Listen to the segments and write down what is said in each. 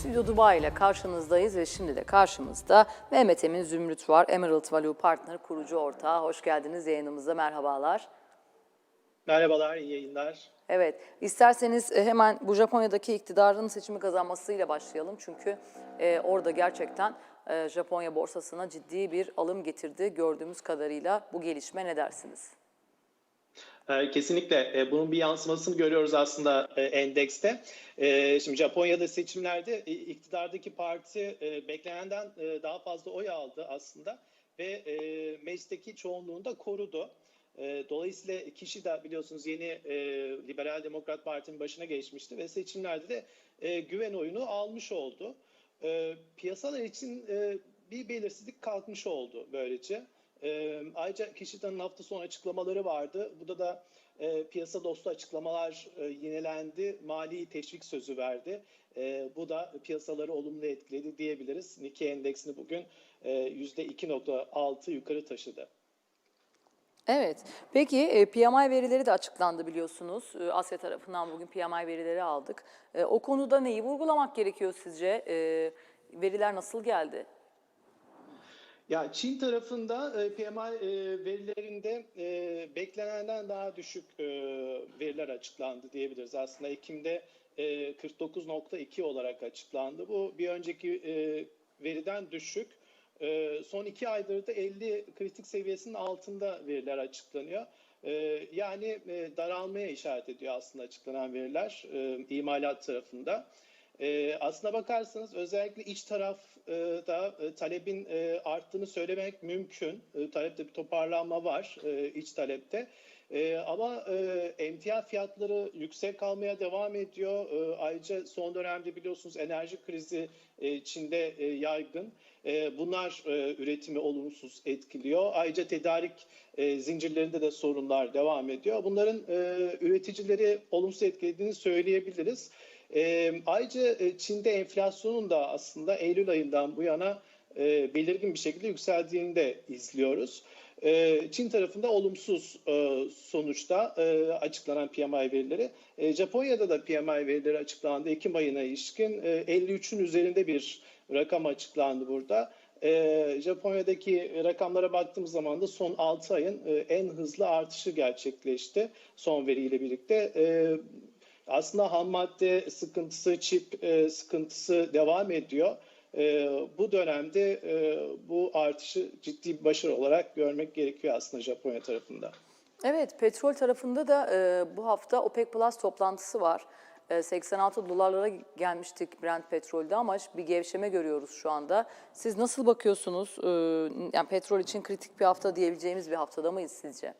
Stüdyo Dubai ile karşınızdayız ve şimdi de karşımızda Mehmet Emin Zümrüt var. Emerald Value Partner kurucu ortağı. Hoş geldiniz yayınımıza. Merhabalar. Merhabalar, iyi yayınlar. Evet, isterseniz e, hemen bu Japonya'daki iktidarın seçimi kazanmasıyla başlayalım. Çünkü e, orada gerçekten e, Japonya borsasına ciddi bir alım getirdi gördüğümüz kadarıyla. Bu gelişme ne dersiniz? Ee, Kesinlikle e, bunun bir yansımasını görüyoruz aslında e, endekste. E, Şimdi Japonya'da seçimlerde e, iktidardaki parti e, beklenenden e, daha fazla oy aldı aslında ve e, meclisteki çoğunluğunu da korudu. E, Dolayısıyla kişi de biliyorsunuz yeni e, Liberal Demokrat Parti'nin başına geçmişti ve seçimlerde de e, güven oyunu almış oldu. E, Piyasalar için e, bir belirsizlik kalkmış oldu böylece. E, ayrıca Kişidan'ın hafta sonu açıklamaları vardı. Burada da e, piyasa dostu açıklamalar e, yinelendi. Mali teşvik sözü verdi. E, bu da piyasaları olumlu etkiledi diyebiliriz. Nikkei endeksini bugün e, %2.6 yukarı taşıdı. Evet. Peki e, PMI verileri de açıklandı biliyorsunuz. E, Asya tarafından bugün PMI verileri aldık. E, O konuda neyi vurgulamak gerekiyor sizce? E, Veriler nasıl geldi? Ya Çin tarafında e, PMI e, verilerinde e, beklenenden daha düşük e, veriler açıklandı diyebiliriz. Aslında Ekim'de e, 49.2 olarak açıklandı. Bu bir önceki veriden düşük. Son iki aydır da 50 kritik seviyesinin altında veriler açıklanıyor. Yani daralmaya işaret ediyor aslında açıklanan veriler imalat tarafında. E, aslına bakarsanız özellikle iç tarafta e, talebin e, arttığını söylemek mümkün. E, talepte bir toparlanma var e, iç talepte. E, ama e, emtia fiyatları yüksek kalmaya devam ediyor. E, ayrıca son dönemde biliyorsunuz enerji krizi e, Çin'de e, yaygın. E, bunlar e, üretimi olumsuz etkiliyor. Ayrıca tedarik e, zincirlerinde de sorunlar devam ediyor. Bunların e, üreticileri olumsuz etkilediğini söyleyebiliriz. E, ayrıca Çin'de enflasyonun da aslında Eylül ayından bu yana e, belirgin bir şekilde yükseldiğini de izliyoruz. E, Çin tarafında olumsuz e, sonuçta e, açıklanan PMI verileri. E, Japonya'da da PMI verileri açıklandı. Ekim ayına ilişkin e, 53'ün üzerinde bir rakam açıklandı burada. E, Japonya'daki rakamlara baktığımız zaman da son 6 ayın e, en hızlı artışı gerçekleşti son veriyle birlikte. E, aslında ham madde sıkıntısı, çip e, sıkıntısı devam ediyor. E, bu dönemde e, bu artışı ciddi bir başarı olarak görmek gerekiyor aslında Japonya tarafında. Evet, petrol tarafında da e, bu hafta OPEC Plus toplantısı var. E, 86 dolarlara gelmiştik Brent petrolde ama bir gevşeme görüyoruz şu anda. Siz nasıl bakıyorsunuz? E, yani petrol için kritik bir hafta diyebileceğimiz bir haftada mıyız sizce?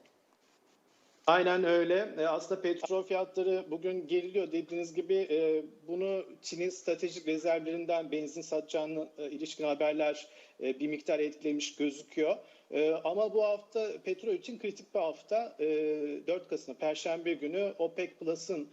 Aynen öyle. E, Aslında petrol fiyatları bugün geriliyor dediğiniz gibi e, bunu Çin'in stratejik rezervlerinden benzin satacağına e, ilişkin haberler bir miktar etkilemiş gözüküyor. Ama bu hafta petrol için kritik bir hafta. E, 4 Kasım Perşembe günü OPEC Plus'ın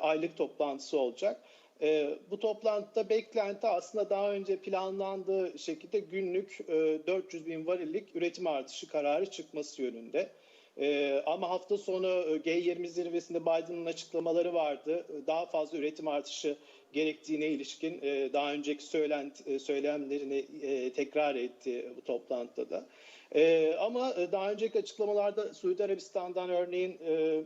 aylık toplantısı olacak. E, bu toplantıda beklenti aslında daha önce planlandığı şekilde günlük e, 400 bin varillik üretim artışı kararı çıkması yönünde. Ee, ama hafta sonu e, G20 zirvesinde Biden'ın açıklamaları vardı. Ee, Daha fazla üretim artışı gerektiğine ilişkin e, daha önceki söylent, e, söylemlerini e, tekrar etti bu toplantıda da. E, ama e, daha önceki açıklamalarda Suudi Arabistan'dan örneğin e, e,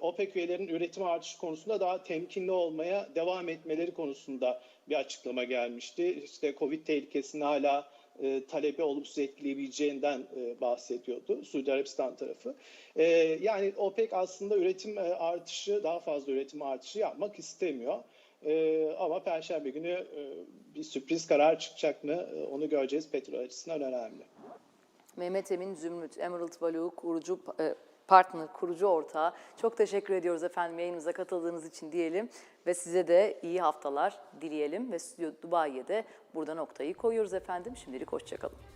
OPEC üyelerinin üretim artışı konusunda daha temkinli olmaya devam etmeleri konusunda bir açıklama gelmişti. İşte Covid tehlikesini hala e, talebi olumsuz etkileyebileceğinden e, bahsediyordu Suudi Arabistan tarafı. E, yani OPEC aslında üretim e, artışı, daha fazla üretim artışı yapmak istemiyor. E, ama Perşembe günü e, bir sürpriz karar çıkacak mı e, onu göreceğiz petrol açısından önemli. Mehmet Emin Zümrüt, Emerald Value kurucu e, partner, kurucu ortağı. Çok teşekkür ediyoruz efendim yayınımıza katıldığınız için diyelim ve size de iyi haftalar dileyelim ve Stüdyo Dubai'ye de burada noktayı koyuyoruz efendim. Şimdilik hoşçakalın.